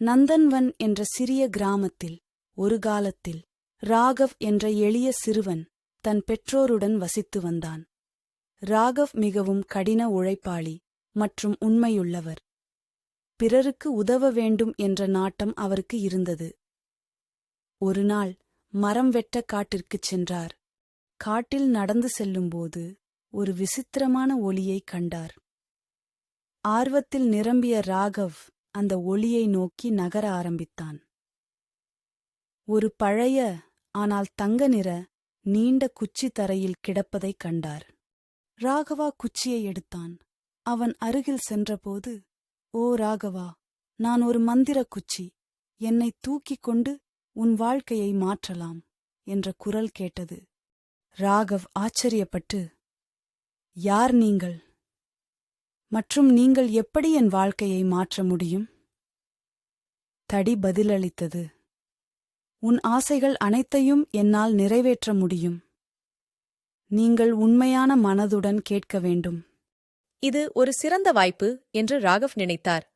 நந்தன்வன் என்ற சிறிய கிராமத்தில் ஒரு காலத்தில் ராகவ் என்ற எளிய சிறுவன் தன் பெற்றோருடன் வசித்து வந்தான். ராகவ் மிகவும் கடின உழைப்பாளி மற்றும் உண்மையுள்ளவர். பிறருக்கு உதவ வேண்டும் என்ற நாட்டம் அவருக்கு இருந்தது. ஒருநாள் மரம் வெட்ட காட்டிற்குச் சென்றார். காட்டில் நடந்து செல்லும்போது ஒரு விசித்திரமான ஒளியைக் கண்டார். ஆர்வத்தில் நிரம்பிய ராகவ் அந்த ஒளியை நோக்கி நகர ஆரம்பித்தான். ஒரு பழைய ஆனால் தங்க நிற நீண்ட குச்சி தரையில் கிடப்பதைக் கண்டார். ராகவா குச்சியை எடுத்தான். அவன் அருகில் சென்றபோது ஓ ராகவா நான் ஒரு மந்திரக் குச்சி. என்னை தூக்கிக் கொண்டு உன் வாழ்க்கையை மாற்றலாம் என்ற குரல் கேட்டது. ராகவ் ஆச்சரியப்பட்டு யார் நீங்கள்? மற்றும் நீங்கள் எப்படி என் வாழ்க்கையை மாற்ற முடியும்? தடி பதிலளித்தது. உன் ஆசைகள் அனைத்தையும் என்னால் நிறைவேற்ற முடியும். நீங்கள் உண்மையான மனதுடன் கேட்க வேண்டும். இது ஒரு சிறந்த வாய்ப்பு என்று ராகவ் நினைத்தார்.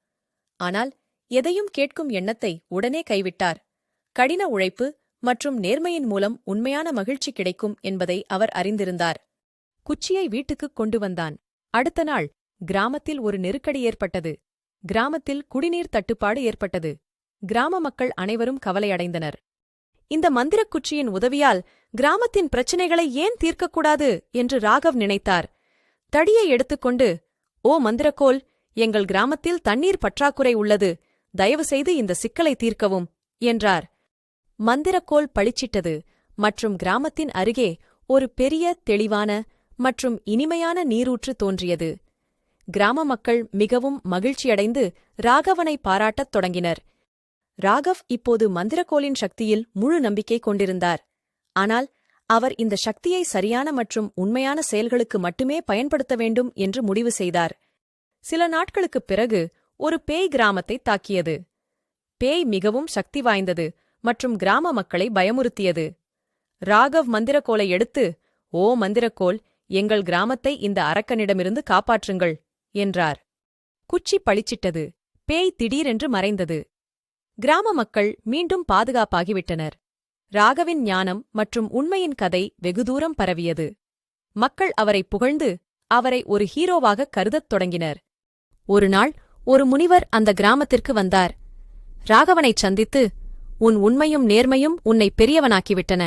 ஆனால் எதையும் கேட்கும் எண்ணத்தை உடனே கைவிட்டார். கடின உழைப்பு மற்றும் நேர்மையின் மூலம் உண்மையான மகிழ்ச்சி கிடைக்கும் என்பதை அவர் அறிந்திருந்தார். குச்சியை வீட்டுக்குக் கொண்டு வந்தான். அடுத்த நாள் கிராமத்தில் ஒரு நெருக்கடி ஏற்பட்டது. கிராமத்தில் குடிநீர் தட்டுப்பாடு ஏற்பட்டது. கிராம மக்கள் அனைவரும் கவலையடைந்தனர். இந்த மந்திரக் குச்சியின் உதவியால் கிராமத்தின் பிரச்சினைகளை ஏன் தீர்க்கக்கூடாது என்று ராகவ் நினைத்தார். தடியை எடுத்துக்கொண்டு ஓ மந்திரக்கோல் எங்கள் கிராமத்தில் தண்ணீர் பற்றாக்குறை உள்ளது. தயவுசெய்து இந்த சிக்கலை தீர்க்கவும் என்றார். மந்திரக்கோல் பளிச்சிட்டது. மற்றும் கிராமத்தின் அருகே ஒரு பெரிய தெளிவான மற்றும் இனிமையான நீரூற்று தோன்றியது. கிராம மக்கள் மிகவும் மகிழ்ச்சியடைந்து ராகவனை பாராட்டத் தொடங்கினர். ராகவ் இப்போது மந்திரக்கோலின் சக்தியில் முழு நம்பிக்கை கொண்டிருந்தார். ஆனால் அவர் இந்த சக்தியை சரியான மற்றும் உண்மையான செயல்களுக்கு மட்டுமே பயன்படுத்த வேண்டும் என்று முடிவு செய்தார். சில நாட்களுக்குப் பிறகு ஒரு பேய் கிராமத்தை தாக்கியது. பேய் மிகவும் சக்தி வாய்ந்தது மற்றும் கிராம மக்களை பயமுறுத்தியது. ராகவ் மந்திரக்கோலை எடுத்து ஓ மந்திரக்கோல் எங்கள் கிராமத்தை இந்த அரக்கனிடமிருந்து காப்பாற்றுங்கள். என்றார். குச்சி பளிச்சிட்டது. பேய் திடீரென்று மறைந்தது. கிராம மக்கள் மீண்டும் பாதுகாப்பாகிவிட்டனர். ராகவின் ஞானம் மற்றும் உண்மையின் கதை வெகுதூரம் பரவியது. மக்கள் அவரை புகழ்ந்து அவரை ஒரு ஹீரோவாக கருதத் தொடங்கினர். ஒருநாள் ஒரு முனிவர் அந்த கிராமத்திற்கு வந்தார். ராகவனைச் சந்தித்து உன் உண்மையும் நேர்மையும் உன்னை பெரியவனாக்கிவிட்டன.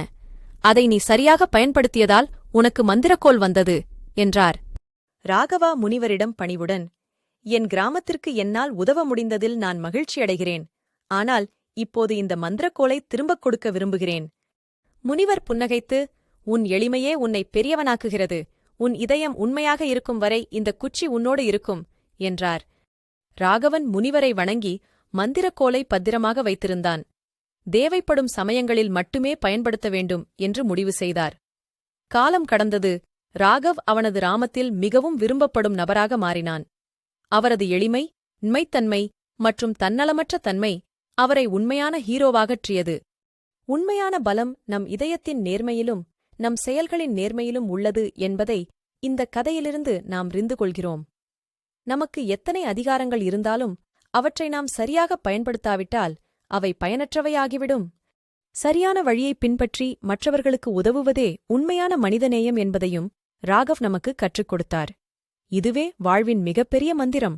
அதை நீ சரியாக பயன்படுத்தியதால் உனக்கு மந்திரக்கோல் வந்தது என்றார். ராகவா முனிவரிடம் பணிவுடன் என் கிராமத்திற்கு என்னால் உதவ முடிந்ததில் நான் மகிழ்ச்சியடைகிறேன். ஆனால் இப்போது இந்த மந்திரக்கோலை திரும்பக் கொடுக்க விரும்புகிறேன். முனிவர் புன்னகைத்து உன் எளிமையே உன்னை பெரியவனாக்குகிறது. உன் இதயம் உண்மையாக இருக்கும் வரை இந்த குச்சி உன்னோடு இருக்கும் என்றார். ராகவன் முனிவரை வணங்கி மந்திரக்கோலை பத்திரமாக வைத்திருந்தான். தேவைப்படும் சமயங்களில் மட்டுமே பயன்படுத்த வேண்டும் என்று முடிவு செய்தார். காலம் கடந்தது. ராகவ் அவனது ராமத்தில் மிகவும் விரும்பப்படும் நபராக மாறினான். அவரது எளிமை உண்மைத்தன்மை மற்றும் தன்னலமற்ற தன்மை அவரை உண்மையான ஹீரோவாகற்றியது உண்மையான பலம் நம் இதயத்தின் நேர்மையிலும் நம் செயல்களின் நேர்மையிலும் உள்ளது என்பதை இந்த கதையிலிருந்து நாம் ரிந்து கொள்கிறோம். நமக்கு எத்தனை அதிகாரங்கள் இருந்தாலும் அவற்றை நாம் சரியாகப் பயன்படுத்தாவிட்டால் அவை பயனற்றவையாகிவிடும். சரியான வழியை பின்பற்றி மற்றவர்களுக்கு உதவுவதே உண்மையான மனிதநேயம் என்பதையும் ராகவ் நமக்கு கற்றுக் கொடுத்தார். இதுவே வாழ்வின் மிகப்பெரிய மந்திரம்.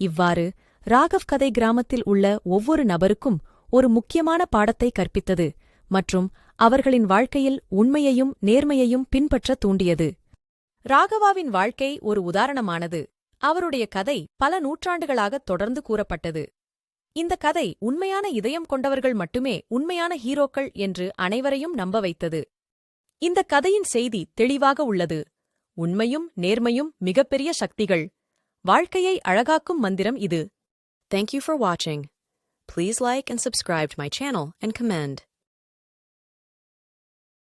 இவ்வாறு ராகவ் கதை கிராமத்தில் உள்ள ஒவ்வொரு நபருக்கும் ஒரு முக்கியமான பாடத்தை கற்பித்தது மற்றும் அவர்களின் வாழ்க்கையில் உண்மையையும் நேர்மையையும் பின்பற்ற தூண்டியது. ராகவாவின் வாழ்க்கை ஒரு உதாரணமானது. அவருடைய கதை பல நூற்றாண்டுகளாக தொடர்ந்து கூறப்பட்டது. இந்த கதை உண்மையான இதயம் கொண்டவர்கள் மட்டுமே உண்மையான ஹீரோக்கள் என்று அனைவரையும் நம்ப வைத்தது. இந்த கதையின் செய்தி தெளிவாக உள்ளது உண்மையும் நேர்மையும் மிகப்பெரிய சக்திகள் வாழ்க்கையை அழகாக்கும் மந்திரம் இது தேங்க்யூ ஃபார் வாட்சிங் please like and subscribe my channel and comment